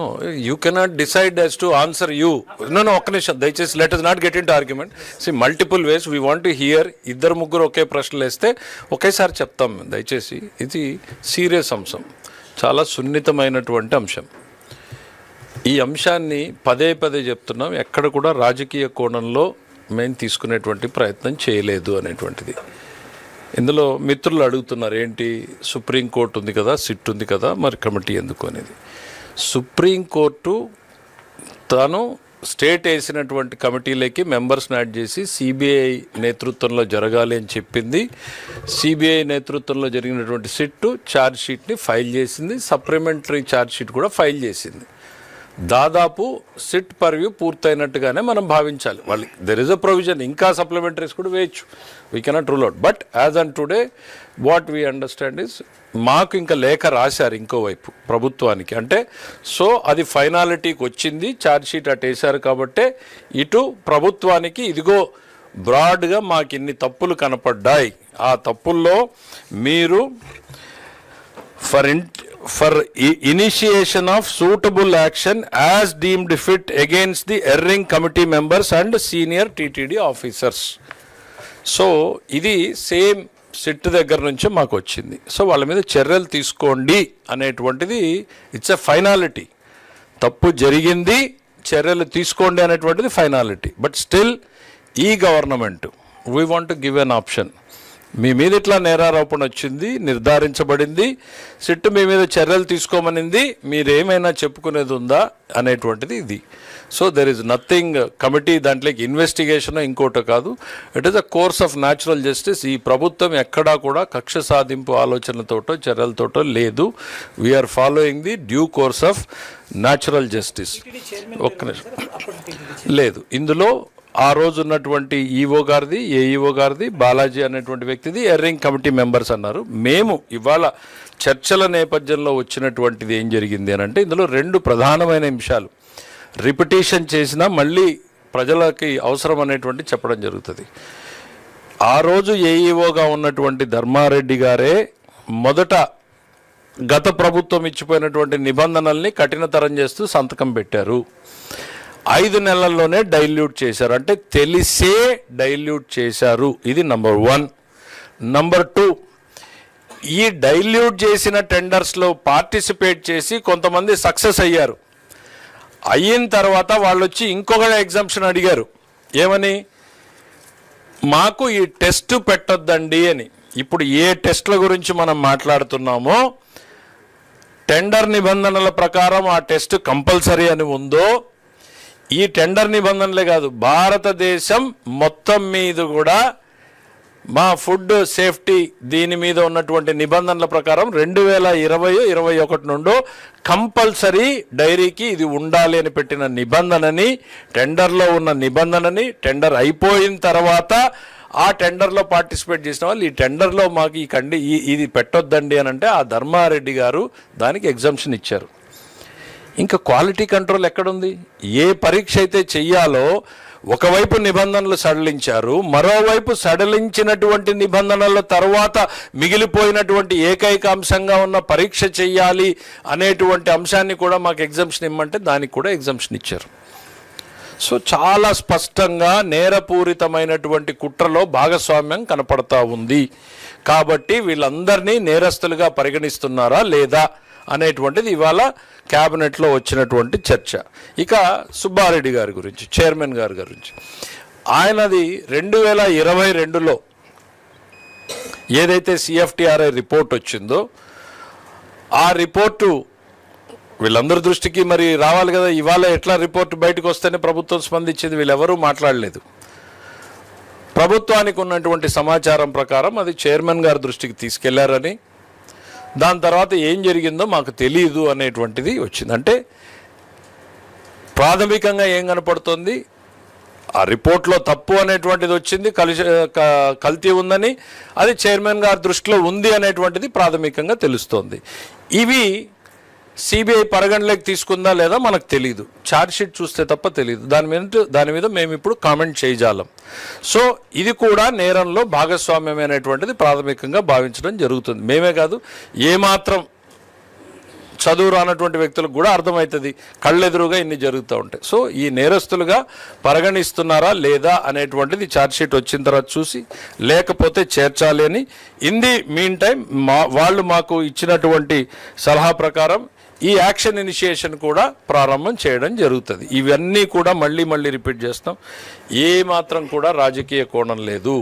No you cannot decide as to answer you no no ఒక్క నిమిషం. దయచేసి let us not get into argument see multiple ways we want to hear ఇద్దరు ముగ్గురు ఒకే ప్రశ్నలు వేస్తే ఒకేసారి చెప్తాం. మేము దయచేసి ఇది సీరియస్ అంశం. చాలా సున్నితమైనటువంటి అంశం. ఈ అంశాన్ని పదే పదే చెప్తున్నాం. ఎక్కడ కూడా రాజకీయ కోణంలో మేము తీసుకునేటువంటి ప్రయత్నం చేయలేదు అనేటువంటిది. ఇందులో మిత్రులు అడుగుతున్నారు ఏంటి? సుప్రీంకోర్టు ఉంది కదా సిట్ ఉంది కదా మరి కమిటీ ఎందుకు అనేది. సుప్రీంకోర్టు తాను స్టేట్ వేసినటువంటి కమిటీలకి మెంబర్స్ని యాడ్ చేసి సిబిఐ నేతృత్వంలో జరగాలి అని చెప్పింది. సిబిఐ నేతృత్వంలో జరిగినటువంటి సిట్టు ఛార్జ్ షీట్ని ఫైల్ చేసింది. సప్లిమెంటరీ ఛార్జ్ షీట్ కూడా ఫైల్ చేసింది. దాదాపు సిట్ పర్వ్యూ పూర్తయినట్టుగానే మనం భావించాలి. వాళ్ళకి దెర్ ఇస్ అ ప్రొవిజన్ ఇంకా సప్లిమెంటరీస్ కూడా వేయచ్చు. We cannot rule out but as on today what we understand is మాకు ఇంకా లేఖ రాశారు ఇంకోవైపు ప్రభుత్వానికి. అంటే సో అది ఫైనాలిటీకి వచ్చింది ఛార్జ్షీట్ అటు వేశారు కాబట్టే ఇటు ప్రభుత్వానికి ఇదిగో బ్రాడ్గా మాకు ఇన్ని తప్పులు కనపడ్డాయి. ఆ తప్పుల్లో మీరు for in for initiation of suitable action as deemed fit against the erring committee members and senior TTD officers so ఇది సేమ్ సిట్ దగ్గర నుంచే మాకు వచ్చింది. సో వాళ్ళ మీద చర్యలు తీసుకోండి అనేటువంటిది ఇట్స్ ఎ ఫైనాలిటీ తప్పు జరిగింది చర్యలు తీసుకోండి అనేటువంటిది ఫైనాలిటీ బట్ స్టిల్ ఈ government we want give an option మీ మీద ఇట్లా నేరారోపణ వచ్చింది నిర్ధారించబడింది సిట్టు మీ మీద చర్యలు తీసుకోమనింది మీరేమైనా చెప్పుకునేది ఉందా అనేటువంటిది ఇది. So there is nothing committee దాంట్లోకి ఇన్వెస్టిగేషన్ ఇంకోటో కాదు. It is a course of natural justice ఈ ప్రభుత్వం ఎక్కడా కూడా కక్ష సాధింపు ఆలోచనతోటో చర్యలతోటో లేదు. We are following the due course of natural justice ఒక్క నిమిషం. లేదు. ఇందులో ఆ రోజు ఉన్నటువంటి ఈఓ గారిది ఏఈఓ గారిది బాలాజీ అనేటువంటి వ్యక్తిది ఎర్రింగ్ కమిటీ మెంబర్స్ అన్నారు. మేము ఇవాళ చర్చల నేపథ్యంలో వచ్చినటువంటిది ఏం జరిగింది అని అంటే ఇందులో రెండు ప్రధానమైన అంశాలు రిపిటేషన్ చేసినా మళ్ళీ ప్రజలకి అవసరం అనేటువంటి చెప్పడం జరుగుతుంది. ఆ రోజు ఏఈఓగా ఉన్నటువంటి ధర్మారెడ్డి గారే మొదట గత ప్రభుత్వం ఇచ్చిపోయినటువంటి నిబంధనల్ని కఠినతరం చేస్తూ సంతకం పెట్టారు. ఐదు నెలల్లోనే డైల్యూట్ చేశారు. అంటే తెలిసే డైల్యూట్ చేశారు. ఇది నంబర్ వన్. నంబర్ టూ ఈ డైల్యూట్ చేసిన టెండర్స్లో పార్టిసిపేట్ చేసి కొంతమంది సక్సెస్ అయ్యారు. అయిన తర్వాత వాళ్ళు వచ్చి ఇంకొక ఎగ్జామ్షన్ అడిగారు. ఏమని? మాకు ఈ టెస్ట్ పెట్టొద్దండి అని. ఇప్పుడు ఏ టెస్ట్ల గురించి మనం మాట్లాడుతున్నామో టెండర్ నిబంధనల ప్రకారం ఆ టెస్ట్ కంపల్సరీ అని ఉందో ఈ టెండర్ నిబంధనలే కాదు భారతదేశం మొత్తం మీద కూడా మా ఫుడ్ సేఫ్టీ దీని మీద ఉన్నటువంటి నిబంధనల ప్రకారం రెండు వేల ఇరవై ఇరవై ఒకటి నుండో కంపల్సరీ డైరీకి ఇది ఉండాలి అని పెట్టిన నిబంధనని టెండర్లో ఉన్న నిబంధనని టెండర్ అయిపోయిన తర్వాత ఆ టెండర్లో పార్టిసిపేట్ చేసిన వాళ్ళు ఈ టెండర్లో మాకు ఈ కండి ఈ- ఇది పెట్టొద్దండి అని అంటే ఆ ధర్మారెడ్డి గారు దానికి ఎగ్జామ్షన్ ఇచ్చారు. ఇంకా క్వాలిటీ కంట్రోల్ ఎక్కడుంది? ఏ పరీక్ష అయితే చెయ్యాలో ఒకవైపు నిబంధనలు సడలించారు మరోవైపు సడలించినటువంటి నిబంధనల తర్వాత మిగిలిపోయినటువంటి ఏకైక అంశంగా ఉన్న పరీక్ష చెయ్యాలి అనేటువంటి అంశాన్ని కూడా మాకు ఎగ్జామ్షన్ ఇమ్మంటే దానికి కూడా ఎగ్జామ్షన్ ఇచ్చారు. సో చాలా స్పష్టంగా నేరపూరితమైనటువంటి కుట్రలో భాగస్వామ్యం కనపడతా ఉంది. కాబట్టి వీళ్ళందరినీ నేరస్తులుగా పరిగణిస్తున్నారా లేదా అనేటువంటిది ఇవాళ క్యాబినెట్లో వచ్చినటువంటి చర్చ. ఇక సుబ్బారెడ్డి గారి గురించి చైర్మన్ గారి గురించి. ఆయనది రెండు వేల ఇరవై రెండులో ఏదైతే సిఎఫ్టిఆర్ఐ రిపోర్ట్ వచ్చిందో ఆ రిపోర్టు వీళ్ళందరి దృష్టికి మరి రావాలి కదా ఇవాళ ఎట్లా రిపోర్ట్ బయటకు వస్తేనే ప్రభుత్వం స్పందించింది వీళ్ళెవరూ మాట్లాడలేదు. ప్రభుత్వానికి ఉన్నటువంటి సమాచారం ప్రకారం అది చైర్మన్ గారి దృష్టికి తీసుకెళ్ళారని దాని తర్వాత ఏం జరిగిందో మాకు తెలియదు అనేటువంటిది వచ్చింది. అంటే ప్రాథమికంగా ఏం కనపడుతుంది? ఆ రిపోర్ట్లో తప్పు అనేటువంటిది వచ్చింది కలిసి క- కల్తీ ఉందని అది చైర్మన్ గారి దృష్టిలో ఉంది అనేటువంటిది ప్రాథమికంగా తెలుస్తోంది. ఇవి సిబిఐ పరిగణలోకి తీసుకుందా లేదా మనకు తెలియదు షీట్ చూస్తే తప్ప తెలియదు దాని మీద దాని మీద మేము ఇప్పుడు కామెంట్ చేయజాలం. సో ఇది కూడా నేరంలో భాగస్వామ్యమైనటువంటిది ప్రాథమికంగా భావించడం జరుగుతుంది. మేమే కాదు ఏమాత్రం చదువు రానటువంటి వ్యక్తులకు కూడా అర్థమవుతుంది. కళ్ళెదురుగా ఇన్ని జరుగుతూ ఉంటాయి. సో ఈ నేరస్తులుగా పరిగణిస్తున్నారా లేదా అనేటువంటిది ఛార్జ్షీట్ వచ్చిన తర్వాత చూసి లేకపోతే చేర్చాలి అని. ఇన్ ది మీన్ టైం మా వాళ్ళు మాకు ఇచ్చినటువంటి సలహా ప్రకారం ఈ యాక్షన్ ఇనిషియేషన్ కూడా ప్రారంభం చేయడం జరుగుతుంది. ఇవన్నీ కూడా మళ్ళీ మళ్ళీ రిపీట్ చేస్తాం. ఏ మాత్రం కూడా రాజకీయ కోణం లేదు.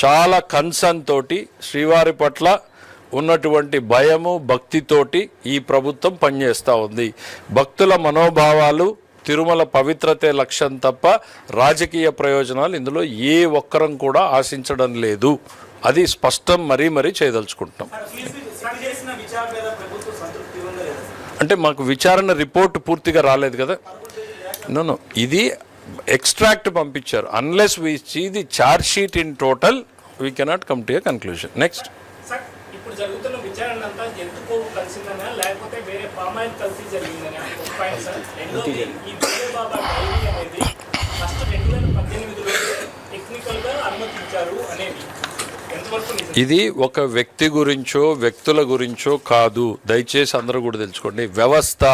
చాలా కన్సర్న్ తోటి శ్రీవారి పట్ల ఉన్నటువంటి భయము భక్తితోటి ఈ ప్రభుత్వం పనిచేస్తూ ఉంది. భక్తుల మనోభావాలు తిరుమల పవిత్రతే లక్ష్యం తప్ప రాజకీయ ప్రయోజనాలు ఇందులో ఏ ఒక్కరం కూడా ఆశించడం లేదు. అది స్పష్టం మరీ మరీ చేయదలుచుకుంటున్నాం. అంటే మాకు విచారణ రిపోర్ట్ పూర్తిగా రాలేదు కదా? నో నో ఇది ఎక్స్ట్రాక్ట్ పంపించారు. Unless we see the charge sheet in total we cannot come to a conclusion next అనుమతించారు అనేది? ఇది ఒక వ్యక్తి గురించో వ్యక్తుల గురించో కాదు. దయచేసి అందరూ కూడా తెలుసుకోండి. వ్యవస్థ.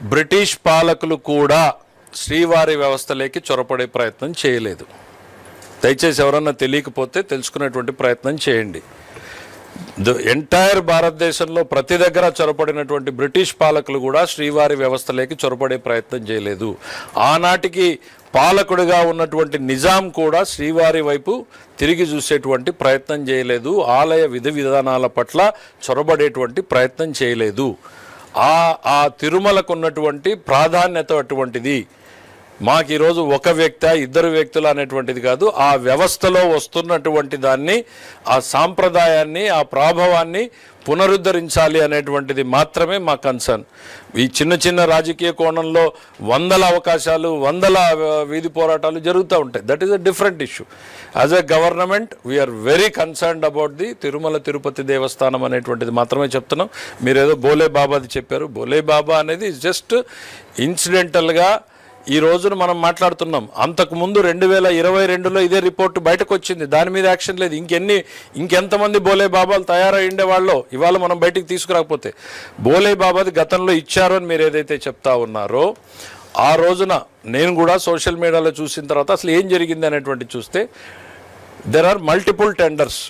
బ్రిటిష్ పాలకులు కూడా శ్రీవారి వ్యవస్థలోకి చొరపడే ప్రయత్నం చేయలేదు. దయచేసి ఎవరన్నా తెలియకపోతే తెలుసుకునేటువంటి ప్రయత్నం చేయండి. ఎంటైర్ భారతదేశంలో ప్రతి దగ్గర చొరపడినటువంటి బ్రిటిష్ పాలకులు కూడా శ్రీవారి వ్యవస్థలోకి చొరపడే ప్రయత్నం చేయలేదు. ఆనాటికి పాలకుడిగా ఉన్నటువంటి నిజాం కూడా శ్రీవారి వైపు తిరిగి చూసేటువంటి ప్రయత్నం చేయలేదు. ఆలయ విధి విధానాల పట్ల చొరబడేటువంటి ప్రయత్నం చేయలేదు. ఆ ఆ తిరుమలకు ఉన్నటువంటి ప్రాధాన్యత అటువంటిది. మాకు ఈరోజు ఒక వ్యక్తి ఇద్దరు వ్యక్తులు అనేటువంటిది కాదు ఆ వ్యవస్థలో వస్తున్నటువంటి దాన్ని ఆ సాంప్రదాయాన్ని ఆ ప్రాభవాన్ని పునరుద్ధరించాలి అనేటువంటిది మాత్రమే మా కన్సర్న్ ఈ చిన్న చిన్న రాజకీయ కోణంలో వందల అవకాశాలు వందల వీధి పోరాటాలు జరుగుతూ ఉంటాయి. That is a different issue as a government we are very concerned about the Tirumala Tirupati Devasthanam అనేటువంటిది మాత్రమే చెప్తున్నాం. మీరేదో బోలే బాబాది చెప్పారు. బోలే బాబా అనేది జస్ట్ ఇన్సిడెంటల్గా ఈ రోజున మనం మాట్లాడుతున్నాం. అంతకు ముందు రెండు వేల ఇరవై రెండులో ఇదే రిపోర్ట్ బయటకు వచ్చింది దాని మీద యాక్షన్ లేదు. ఇంకెన్ని ఇంకెంతమంది బోలే బాబాలు తయారై ఉండేవాళ్ళో ఇవాళ మనం బయటికి తీసుకురాకపోతే. బోలే బాబాది గతంలో ఇచ్చారు అని మీరు ఏదైతే చెప్తా ఉన్నారో ఆ రోజున నేను కూడా సోషల్ మీడియాలో చూసిన తర్వాత అసలు ఏం జరిగింది అనేటువంటి చూస్తే దెర్ ఆర్ మల్టిపుల్ టెండర్స్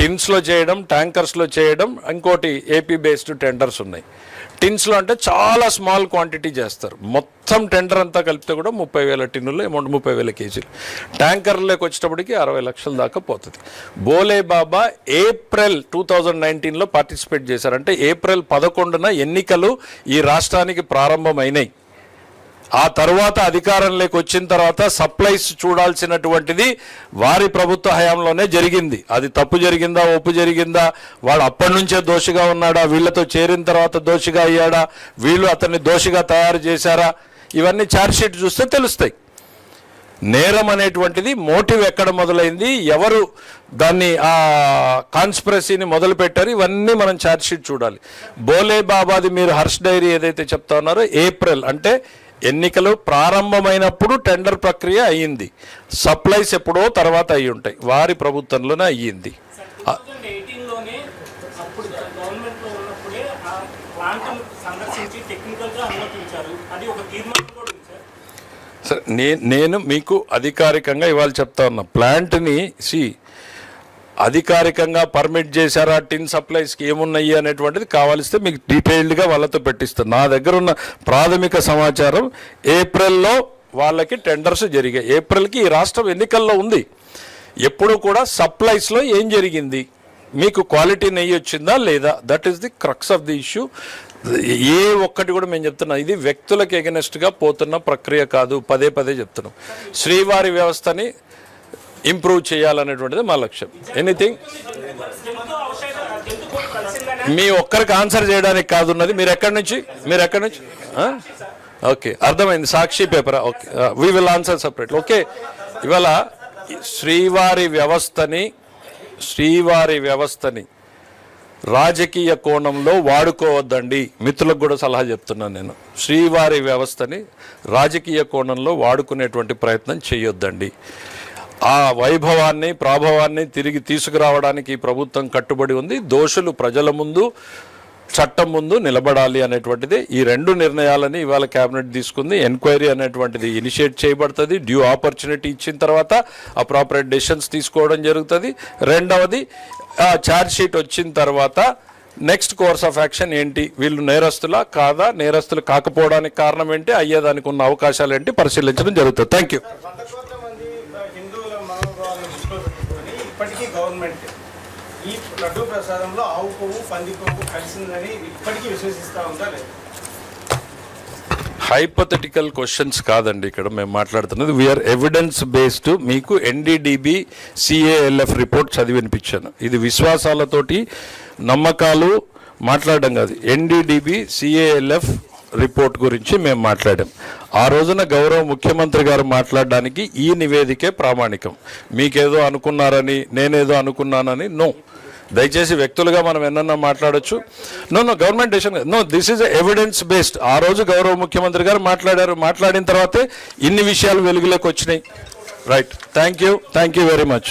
టిన్స్లో చేయడం ట్యాంకర్స్లో చేయడం ఇంకోటి ఏపీ బేస్డ్ టెండర్స్ ఉన్నాయి. టిన్స్లో అంటే చాలా స్మాల్ క్వాంటిటీ చేస్తారు. మొత్తం టెండర్ అంతా కలిపితే కూడా ముప్పై వేల టిన్నులు అమౌంట్ ముప్పై వేల కేజీలు. ట్యాంకర్లోకి వచ్చేటప్పటికి అరవై లక్షల దాకా పోతుంది. Bhole Baba April two thousand నైన్టీన్లో పార్టిసిపేట్ చేశారు. అంటే ఏప్రిల్ పదకొండున ఎన్నికలు ఈ రాష్ట్రానికి ప్రారంభమైనాయి. ఆ తర్వాత అధికారంలోకి వచ్చిన తర్వాత సప్లైస్ చూడాల్సినటువంటిది వారి ప్రభుత్వ హయాంలోనే జరిగింది. అది తప్పు జరిగిందా ఒప్పు జరిగిందా వాడు అప్పటి నుంచే దోషిగా ఉన్నాడా వీళ్ళతో చేరిన తర్వాత దోషిగా అయ్యాడా వీళ్ళు అతన్ని దోషిగా తయారు చేశారా ఇవన్నీ ఛార్జ్షీట్ చూస్తే తెలుస్తాయి. నేరం అనేటువంటిది మోటివ్ ఎక్కడ మొదలైంది ఎవరు దాన్ని ఆ కాన్స్పిరసీని మొదలుపెట్టారు ఇవన్నీ మనం ఛార్జ్షీట్ చూడాలి. బోలే బాబాది మీరు హర్ష్ డైరీ ఏదైతే చెప్తా ఉన్నారో ఏప్రిల్ అంటే ఎన్నికలు ప్రారంభమైనప్పుడు టెండర్ ప్రక్రియ అయ్యింది. సప్లైస్ ఎప్పుడో తర్వాత అయి ఉంటాయి. వారి ప్రభుత్వంలోనే అయ్యింది. సార్. నేను మీకు అధికారికంగా ఇవాళ చెప్తా ఉన్నా. ప్లాంట్ని సి అధికారికంగా పర్మిట్ చేశారా టిన్ సప్లైస్కి ఏమున్నాయి అనేటువంటిది కావాలిస్తే మీకు డీటెయిల్డ్గా వాళ్ళతో పెట్టిస్తాను నా దగ్గర ఉన్న ప్రాథమిక సమాచారం ఏప్రిల్లో వాళ్ళకి టెండర్స్ జరిగాయి. ఏప్రిల్కి ఈ రాష్ట్రం ఎన్నికల్లో ఉంది. ఎప్పుడు కూడా సప్లైస్లో ఏం జరిగింది? మీకు క్వాలిటీ నెయ్యి వచ్చిందా లేదా? That is the crux of the issue ఏ ఒక్కటి కూడా మేము చెప్తున్నాం. ఇది వ్యక్తులకు ఎగనెస్ట్గా పోతున్న ప్రక్రియ కాదు. పదే పదే చెప్తున్నాం. శ్రీవారి వ్యవస్థని ఇంప్రూవ్ చేయాలనేటువంటిది మా లక్ష్యం. ఎనీథింగ్ మీ ఒక్కరికి ఆన్సర్ చేయడానికి కాదున్నది. మీరు ఎక్కడి నుంచి? మీరు ఎక్కడి నుంచి? ఓకే అర్థమైంది. Sakshi పేపరా? Okay we will answer separate okay ఇవాళ శ్రీవారి వ్యవస్థని శ్రీవారి వ్యవస్థని రాజకీయ కోణంలో వాడుకోవద్దండి. మిత్రులకు కూడా సలహా చెప్తున్నాను నేను. శ్రీవారి వ్యవస్థని రాజకీయ కోణంలో వాడుకునేటువంటి ప్రయత్నం చేయొద్దండి. ఆ వైభవాన్ని ప్రాభవాన్ని తిరిగి తీసుకురావడానికి ఈ ప్రభుత్వం కట్టుబడి ఉంది. దోషులు ప్రజల ముందు చట్టం ముందు నిలబడాలి అనేటువంటిది. ఈ రెండు నిర్ణయాలని ఇవాళ కేబినెట్ తీసుకుంది. ఎంక్వైరీ అనేటువంటిది ఇనిషియేట్ చేయబడుతుంది. డ్యూ ఆపర్చునిటీ ఇచ్చిన తర్వాత అప్రాపరేట్ డెసిషన్స్ తీసుకోవడం జరుగుతుంది. రెండవది ఛార్జ్షీట్ వచ్చిన తర్వాత నెక్స్ట్ కోర్స్ ఆఫ్ యాక్షన్ ఏంటి? వీళ్ళు నేరస్తులా కాదా? నేరస్తులు కాకపోవడానికి కారణం ఏంటి? అయ్యేదానికి ఉన్న అవకాశాలు ఏంటి? పరిశీలించడం జరుగుతుంది. థ్యాంక్ యూ వంద కోట్ల మంది హిందువుల మనోభావాలను దృష్టిలో పెట్టుకొని ఇప్పటికీ గవర్నమెంట్ ఈ లడ్డు ప్రసాదంలో ఆవు కొవ్వు పంది కొవ్వు కలిసిందని ఇప్పటికీ విశ్వసిస్తా ఉందా లేదు. హైపోథెటికల్ క్వశ్చన్స్ కాదండి ఇక్కడ మేము మాట్లాడుతున్నది. వీఆర్ ఎవిడెన్స్ బేస్డ్ మీకు ఎన్డీడీబీ సిఏఎల్ఎఫ్ రిపోర్ట్ చదివి వినిపించాను ఇది విశ్వాసాలతోటి నమ్మకాలు మాట్లాడడం కాదు. ఎన్డీడీబీ సిఏఎల్ఎఫ్ రిపోర్ట్ గురించి మేము మాట్లాడాం. ఆ రోజున గౌరవ ముఖ్యమంత్రి గారు మాట్లాడడానికి ఈ నివేదికే ప్రామాణికం. మీకేదో అనుకున్నారని నేనేదో అనుకున్నానని నో. దయచేసి వ్యక్తులుగా మనం ఎన్నన్నా మాట్లాడచ్చు. No no government decision no this is evidence based ఆ రోజు గౌరవ ముఖ్యమంత్రి గారు మాట్లాడారు. మాట్లాడిన తర్వాతే ఇన్ని విషయాలు వెలుగులోకి వచ్చినాయి. Right thank you thank you very much